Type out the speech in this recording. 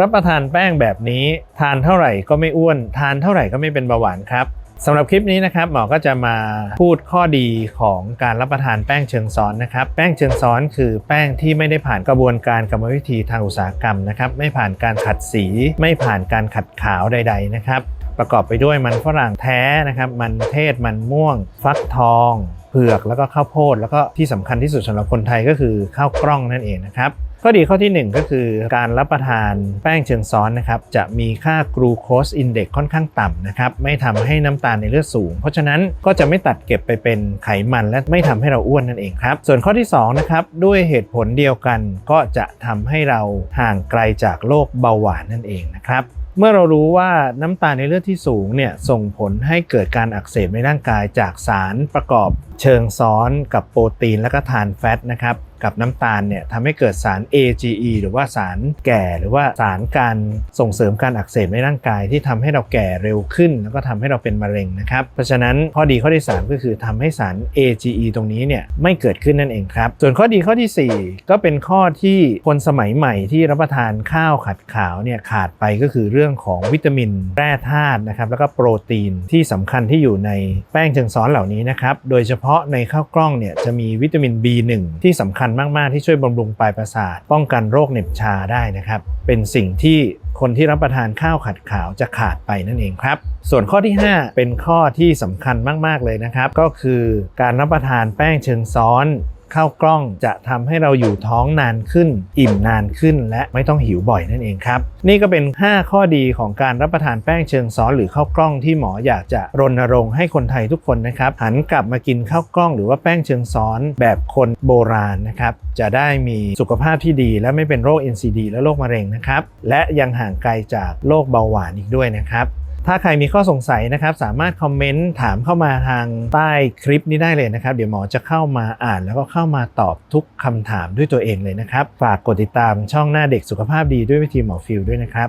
รับประทานแป้งแบบนี้ ทานเท่าไหร่ก็ไม่อ้วน ทานเท่าไหร่ก็ไม่เป็นเบาหวานครับสำหรับคลิปนี้นะครับหมอก็จะมาพูดข้อดีของการรับประทานแป้งเชิงซ้อนนะครับ แป้งเชิงซ้อนคือแป้งที่ไม่ได้ผ่านกระบวนการกรรมวิธีทางอุตสาหกรรมนะครับ ไม่ผ่านการขัดสี ไม่ผ่านการขัดขาวใด ๆ นะครับ ประกอบไปด้วยมันฝรั่งแท้นะครับ มันเทศมันม่วง ฟักทองเผือกแล้วก็ข้าวโพด แล้วก็ที่สำคัญที่สุดสำหรับคนไทยก็คือข้าวกล้องนั่นเองนะครับ ข้อดีข้อทีหนึ่1 ก็คือการรับประทานแป้งเชิงซ้อนนะครับจะมีค่ากรูโคสอินเด็กค่อนข้างต่ำนะครับไม่ทำให้น้ำตาลในเลือดสูง เพราะฉะนั้นก็จะไม่ตัดเก็บไปเป็นไขมันและไม่ทำให้เราอ้วนนั่นเองครับ ส่วนข้อที่2นะครับด้วยเหตุผลเดียวกันก็จะทำให้เราห่างไกลจากโรคเบาหวานนั่นเองนะครับเมื่อเรารู้ว่าน้ำตาลในเลือดที่สูงเนี่ยส่งผลให้เกิดการอักเสบในร่างกายจากสารประกอบ เชิงซ้อนกับโปรตีนและก็ทานแฟตนะครับกับน้ำตาลเนี่ยทำให้เกิดสาร AGE หรือว่าสารแก่หรือว่าสารการส่งเสริมการอักเสบในร่างกายที่ทำให้เราแก่เร็วขึ้น แล้วก็ทำให้เราเป็นมะเร็งนะครับเพราะฉะนั้นข้อดีข้อที่ 3 ก็คือทำให้สาร AGE ตรงนี้เนี่ยไม่เกิดขึ้นนั่นเองครับ ส่วนข้อดีข้อทีสี่ 4 ก็เป็นข้อที่คนสมัยใหม่ที่รับประทานข้าวขัดขาวเนี่ยขาดไปก็คือเรื่องของวิตามินแร่ธาตุนะครับแล้วก็โปรตีนที่สำคัญที่อยู่ในแป้งเชิงซ้อนเหล่านี้นะครับโดยเฉพาะาะในข้าวกล้องเนี่ยจะมีวิตามิน B1 ที่สำคัญมาก ๆ ที่ช่วยบำรุงปลายประสาท ป้องกันโรคเหน็บชาได้นะครับ เป็นสิ่งที่คนที่รับประทานข้าวขัดขาวจะขาดไปนั่นเองครับ ส่วนข้อที่ 5 เป็นข้อที่สำคัญมาก ๆ เลยนะครับ ก็คือการรับประทานแป้งเชิงซ้อน ข้าวกล้องจะทำให้เราอยู่ท้องนานขึ้น อิ่มนานขึ้น และไม่ต้องหิวบ่อยนั่นเองครับ นี่ก็เป็น 5 ข้อดีของการรับประทานแป้งเชิงซ้อนหรือข้าวกล้องที่หมออยากจะรณรงค์ให้คนไทยทุกคนนะครับหันกลับมากินข้าวกล้องหรือว่าแป้งเชิงซ้อนแบบคนโบราณนะครับจะได้มีสุขภาพที่ดี และไม่เป็นโรค NCD และโรคมะเร็งนะครับและยังห่างไกลจากโรคเบาหวานอีกด้วยนะครับ ถ้าใครมีข้อสงสัยนะครับ สามารถคอมเมนต์ถามเข้ามาทางใต้คลิปนี้ได้เลยนะครับ เดี๋ยวหมอจะเข้ามาอ่าน แล้วก็เข้ามาตอบทุกคำถามด้วยตัวเองเลยนะครับ ฝากกดติดตามช่องหน้าเด็กสุขภาพดีด้วยวิธีหมอฟิลด้วยนะครับ